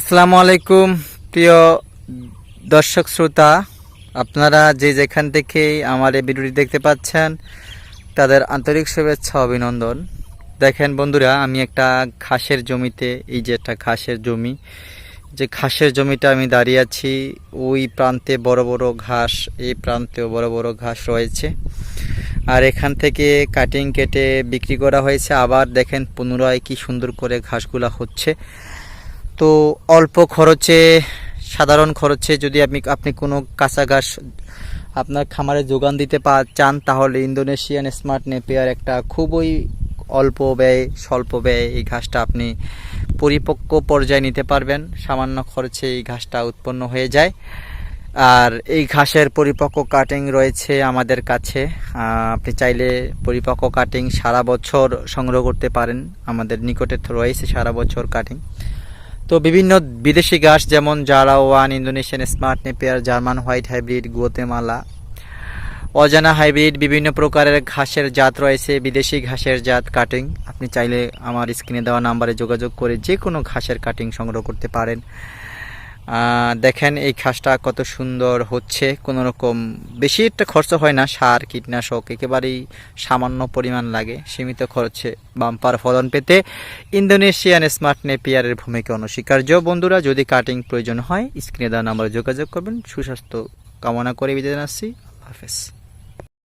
আসসালামু আলাইকুম প্রিয় দর্শক শ্রোতা। আপনারা যে যেখান থেকে আমার এই ভিডিওটি দেখতে পাচ্ছেন, তাদের আন্তরিক শুভেচ্ছা, অভিনন্দন। দেখেন বন্ধুরা, আমি একটা ঘাসের জমিতে, এই যে একটা ঘাসের জমি, যে ঘাসের জমিটা আমি দাঁড়িয়ে আছি, ওই প্রান্তে বড় বড় ঘাস, এই প্রান্তেও বড় বড় ঘাস রয়েছে। আর এখান থেকে কাটিং কেটে বিক্রি করা হয়েছে। আবার দেখেন পুনরায় কি সুন্দর করে ঘাসগুলা হচ্ছে। তো অল্প খরচে, সাধারণ খরচে যদি আপনি আপনি কোনো কাঁচা ঘাস আপনার খামারে যোগান দিতে পা, চান, তাহলে ইন্দোনেশিয়ান স্মার্ট নেপিয়ার একটা খুবই অল্প ব্যয়, স্বল্প ব্যয় এই ঘাসটা আপনি পরিপক্ক পর্যায়ে নিতে পারবেন। সামান্য খরচে এই ঘাসটা উৎপন্ন হয়ে যায়। আর এই ঘাসের পরিপক্ক কাটিং রয়েছে আমাদের কাছে। আপনি চাইলে পরিপক্ক কাটিং সারা বছর সংগ্রহ করতে পারেন। আমাদের নিকটে রয়েছে সারা বছর কাটিং। তো বিভিন্ন বিদেশি গাছ যেমন জারা one Indonesian smart Napier, German white hybrid, Guatemala, অজানা হাইব্রিড, বিভিন্ন প্রকারের ঘাসের জাত রয়েছে, বিদেশি ঘাসের জাত কাটিং আপনি চাইলে আমার স্ক্রিনে দেওয়া নাম্বারে যোগাযোগ করে যে কোনো ঘাসের কাটিং সংগ্রহ করতে পারেন। দেখেন এই ঘাসটা কত সুন্দর হচ্ছে। কোনো রকম বেশি একটা খরচ হয় না, সার, কীটনাশক একেবারেই সামান্য পরিমাণ লাগে, সীমিত খরচে বাম্পার ফলন পেতে ইন্দোনেশিয়ান স্মার্ট নেপিয়ারের ভূমিকা অনস্বীকার্য। বন্ধুরা, যদি কাটিং প্রয়োজন হয়, স্ক্রিনে দেওয়া নাম্বারে যোগাযোগ করবেন। সুস্বাস্থ্য কামনা করে বিদায় জানাচ্ছি। হাফেজ।